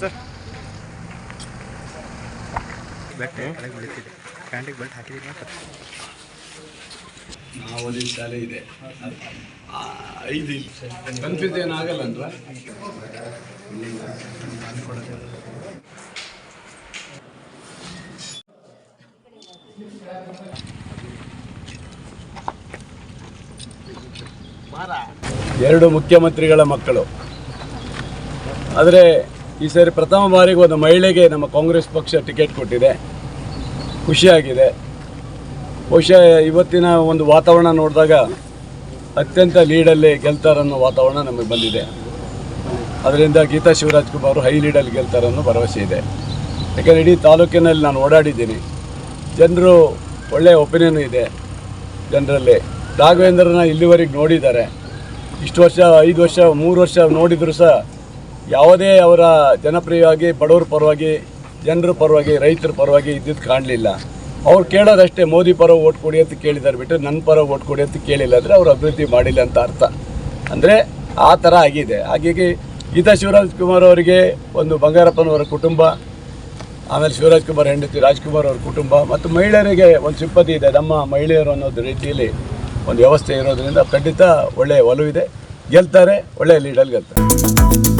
Sir. ಶಾಲೆ ಇದೆ. ಐದು ಕನ್ಫ್ಯೂಸ್ ಏನಾಗಲ್ಲ ಅಂದ್ರೆ ಎರಡು ಮುಖ್ಯಮಂತ್ರಿಗಳ ಮಕ್ಕಳು. ಆದರೆ ಈ ಸಾರಿ ಪ್ರಥಮ ಬಾರಿಗೆ ಒಂದು ಮಹಿಳೆಗೆ ನಮ್ಮ ಕಾಂಗ್ರೆಸ್ ಪಕ್ಷ ಟಿಕೆಟ್ ಕೊಟ್ಟಿದೆ. ಖುಷಿಯಾಗಿದೆ. ಬಹುಶಃ ಇವತ್ತಿನ ಒಂದು ವಾತಾವರಣ ನೋಡಿದಾಗ ಅತ್ಯಂತ ಲೀಡಲ್ಲಿ ಗೆಲ್ತಾರನ್ನೋ ವಾತಾವರಣ ನಮಗೆ ಬಂದಿದೆ. ಅದರಿಂದ ಗೀತಾ ಶಿವರಾಜ್ ಕುಮಾರ್ ಹೈ ಲೀಡಲ್ಲಿ ಗೆಲ್ತಾರನ್ನೋ ಭರವಸೆ ಇದೆ. ಯಾಕಂದರೆ ಇಡೀ ತಾಲೂಕಿನಲ್ಲಿ ನಾನು ಓಡಾಡಿದ್ದೀನಿ. ಜನರು ಒಳ್ಳೆಯ ಒಪಿನಿಯನ್ ಇದೆ ಜನರಲ್ಲಿ. ರಾಘವೇಂದ್ರನ ಇಲ್ಲಿವರೆಗೆ ನೋಡಿದ್ದಾರೆ. ಇಷ್ಟು ವರ್ಷ, ಐದು ವರ್ಷ, ಮೂರು ವರ್ಷ ನೋಡಿದರೂ ಸಹ ಯಾವುದೇ ಅವರ ಜನಪ್ರಿಯವಾಗಿ, ಬಡವರ ಪರವಾಗಿ, ಜನರ ಪರವಾಗಿ, ರೈತರ ಪರವಾಗಿ ಇದ್ದಿದ್ದು ಕಾಣಲಿಲ್ಲ. ಅವ್ರು ಕೇಳೋದಷ್ಟೇ ಮೋದಿ ಪರ ಓಟ್ ಕೊಡಿ ಅಂತ ಕೇಳಿದ್ದಾರೆ ಬಿಟ್ಟು ನನ್ನ ಪರ ಓಟ್ ಕೊಡಿ ಅಂತ ಕೇಳಿಲ್ಲ ಅಂದರೆ ಅವರು ಅಭಿವೃದ್ಧಿ ಮಾಡಿಲ್ಲ ಅಂತ ಅರ್ಥ. ಅಂದರೆ ಆ ಥರ ಆಗಿದೆ. ಹಾಗಾಗಿ ಗೀತಾ ಶಿವರಾಜ್ ಕುಮಾರ್ ಅವರಿಗೆ ಒಂದು ಬಂಗಾರಪ್ಪನವರ ಕುಟುಂಬ, ಆಮೇಲೆ ಶಿವರಾಜ್ ಕುಮಾರ್ ಹೆಂಡತಿ ರಾಜ್ಕುಮಾರ್ ಅವ್ರ ಕುಟುಂಬ ಮತ್ತು ಮಹಿಳೆಯರಿಗೆ ಒಂದು ಸಿಂಪತಿ ಇದೆ. ನಮ್ಮ ಮಹಿಳೆಯರು ಅನ್ನೋದು ರೀತಿಯಲ್ಲಿ ಒಂದು ವ್ಯವಸ್ಥೆ ಇರೋದರಿಂದ ಖಂಡಿತ ಒಳ್ಳೆಯ ಒಲವಿದೆ. ಗೆಲ್ತಾರೆ, ಒಳ್ಳೆಯ ಲೀಡಲ್ಲಿ ಗೆಲ್ತಾರೆ.